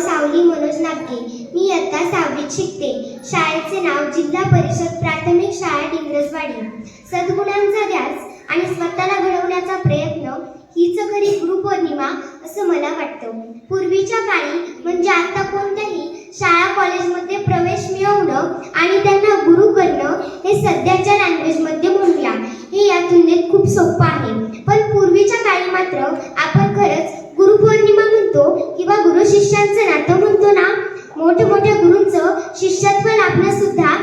सावली मनोज नागगे. मी इयत्ता सहावीत शिकते. शाळेचे नाव जिल्हा परिषद प्राथमिक शाळा डिंगरसवाडी सद्गुणांचा व्यास आणि स्वतःला घडवण्याचा प्रयत्न हीच खरी गुरुपौर्णिमा असं मला वाटतं. पूर्वीच्या काळी म्हणजे आता कोणत्याही शाळा कॉलेजमध्ये प्रवेश मिळवणं आणि त्यांना गुरु करणं हे सध्याच्या लँग्वेजमध्ये म्हणूया. हे या तुलनेत खूप सोपं आहे. पण पूर्वीच्या काळी मात्र शिष्यांचं नातं म्हणतो ना मोठ्या मोठ्या गुरूंचं शिष्यत्व लाभणं सुद्धा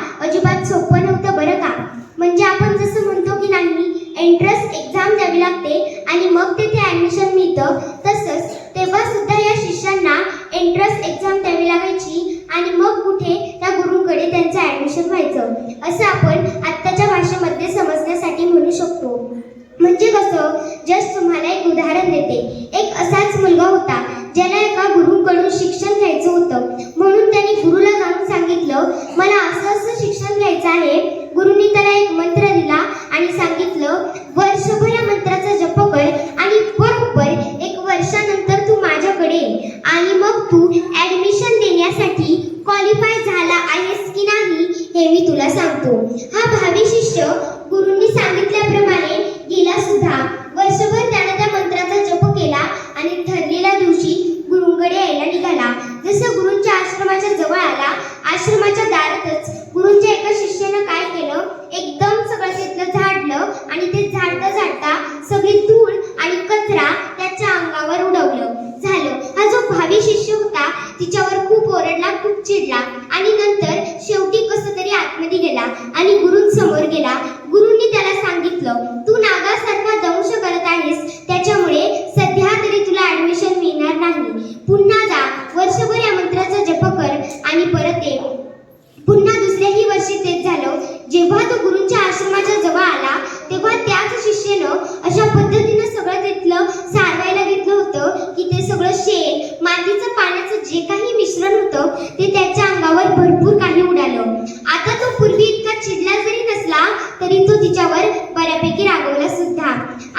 असला तरी तो तिच्यावर बऱ्यापैकी रागवला सुद्धा.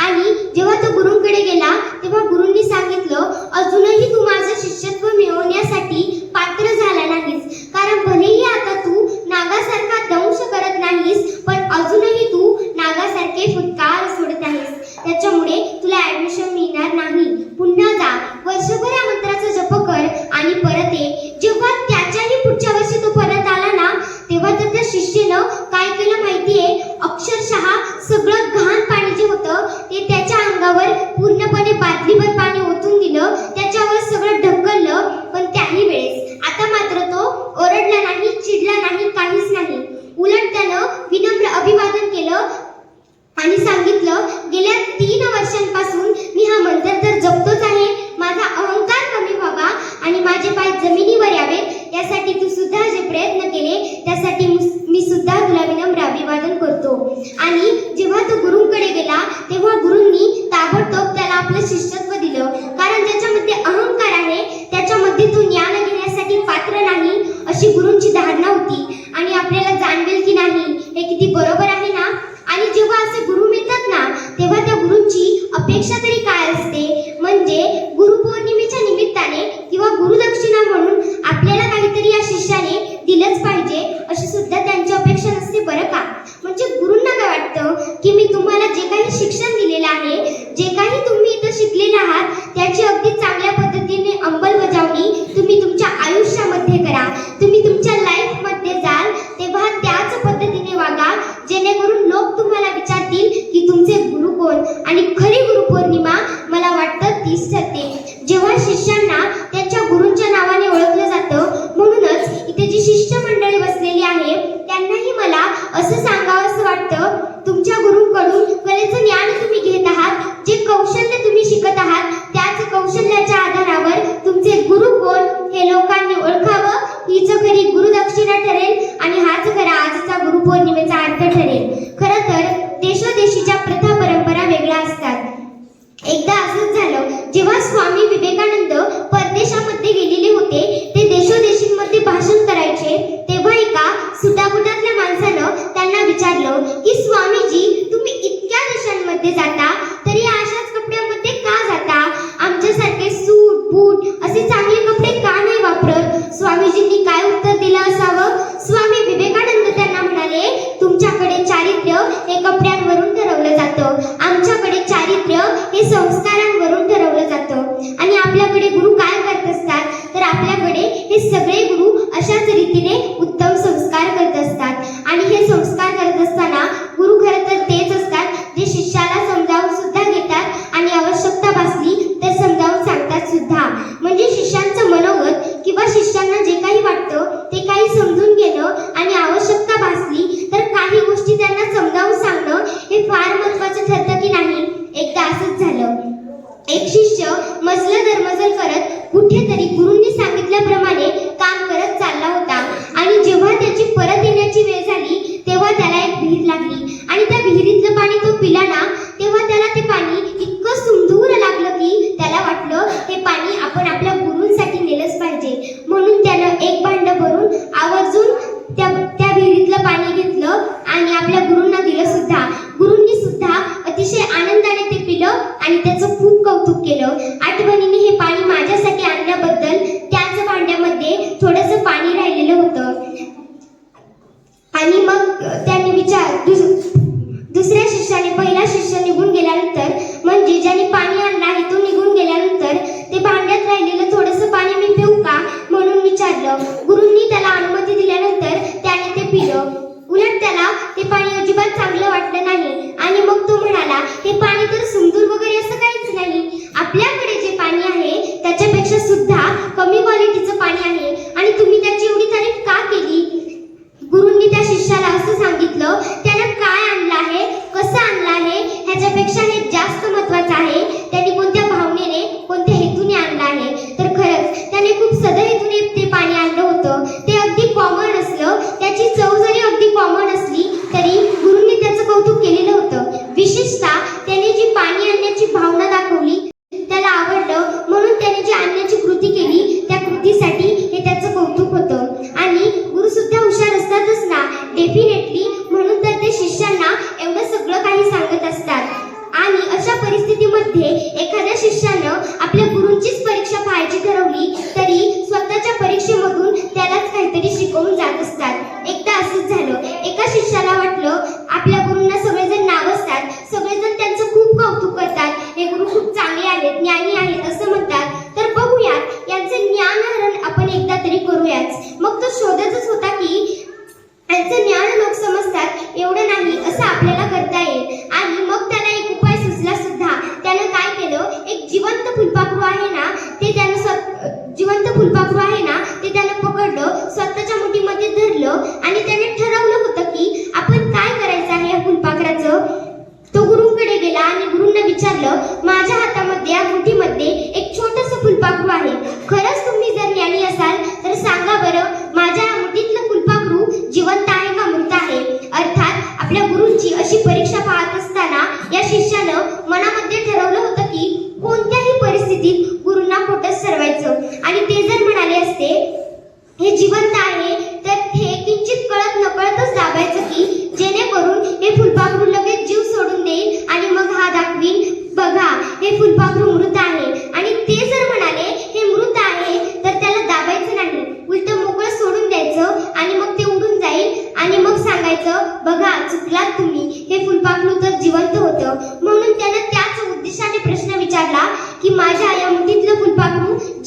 आणि जेव्हा तो गुरुंकडे गेला तेव्हा गुरुंनी सांगितलं अजूनही तू माझं शिष्यत्व मिळवण्यासाठी पात्र झाला नाहीस. कारण भलेही आता तू नागासारखा दंश करत नाहीस पण अभिवादन केलं आणि सांगितलं गेल्या तीन वर्षांपासून मी हा मंत्र तर जपतोच आहे. माझा अहंकार कमी व्हावा आणि माझे पाय जमिनीवर यावेत यासाठी तू सुद्धा जे प्रयत्न केले त्यासाठी मी सुद्धा तुला विनम्र अभिवादन करतो. आणि जेव्हा तो गुरुंकडे गेला तेव्हा गुरुंनी ताबडतोब त्याला आपलं शिष्यत्व दिलं. कारण त्याच्यामध्ये की मी तुम्हाला जे काही शिक्षण दिलेलं आहे जे काही तुम्ही इथं शिकलेले आहात त्याची अगदी चांगल्या खूप कौतुक केलं. आठवणीने हे पाणी माझ्यासाठी आणल्याबद्दल त्याच भांड्यामध्ये थोडंसं पाणी राहिलेलं होतं. आणि मग त्याने विचार दुस दुसऱ्या शिष्याने पहिला शिष्य निघून गेल्यानंतर म्हणजे ज्याने पाणी आणला आहे तो निघून गेल्यानंतर ते भांड्यात राहिलेलं थोडंसं पाणी मी पिऊ का? म्हणून विचारलं. गुरुंनी त्याला अनुमती दिल्यानंतर त्याने ते पिलं. असल्याचं तो गुरुंकडे गेला आणि गुरुंना विचारलं माझ्या हातामध्ये अंगठीमध्ये एक छोटस फुलपाखरू आहे. खरंच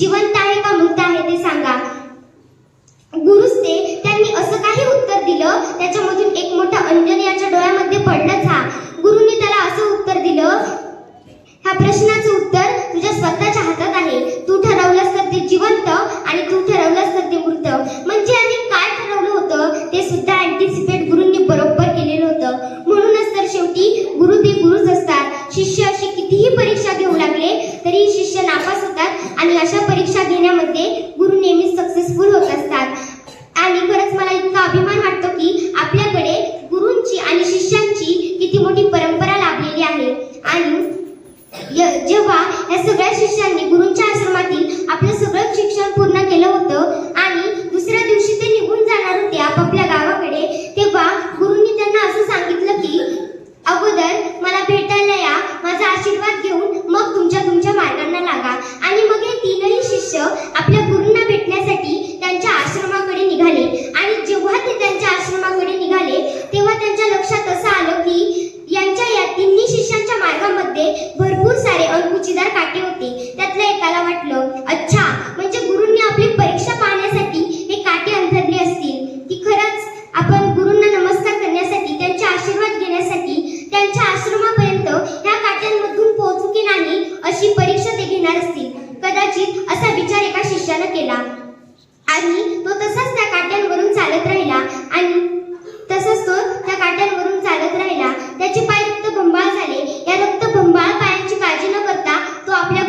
जिवंत आहे का मृत आहे ते सांगा. गुरुस्ते त्यांनी असं काही उत्तर दिलं त्याच्यामधून एक मोठा अंजन याच्या डोळ्यामध्ये पडलंच हा गुरुने त्याला असं उत्तर दिलं ह्या प्रश्नाचं उत्तर तुझ्या स्वतःच्या हातात आहे. तू ठरवलंस तर ते जिवंत आणि तू ठरवलंस तर ते मृत. म्हणजे आणि काय ठरवलं होतं ते सुद्धा अँटिसिपेट जेव्हा या सगळ्या शिष्यांनी गुरूंच्या आश्रमातील आपलं सगळं शिक्षण पूर्ण केलं होतं कदाचित असा विचार एका शिष्याने केला. आणि तो तसाच त्या काट्यांवरून चालत राहिला आणि तसाच तो त्या काट्यांवरून चालत राहिला. त्याचे पाय रक्तभंबाळ झाले. या रक्तभंबाळ पायांची काळजी न करता तो आपल्या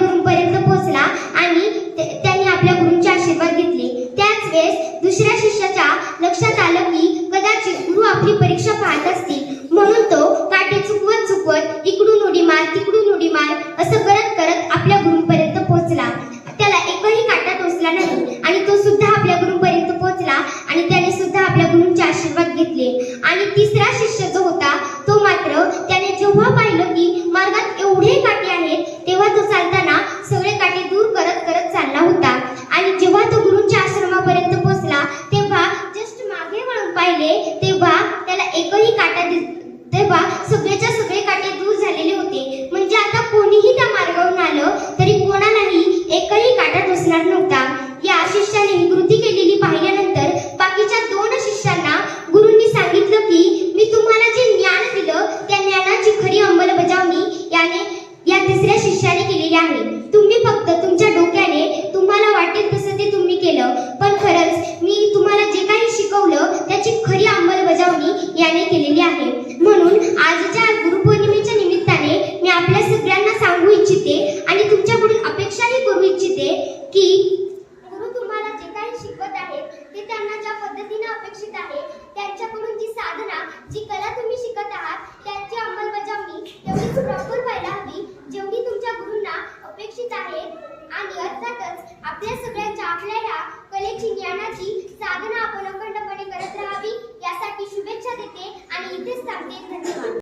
तुमच्या डोक्यात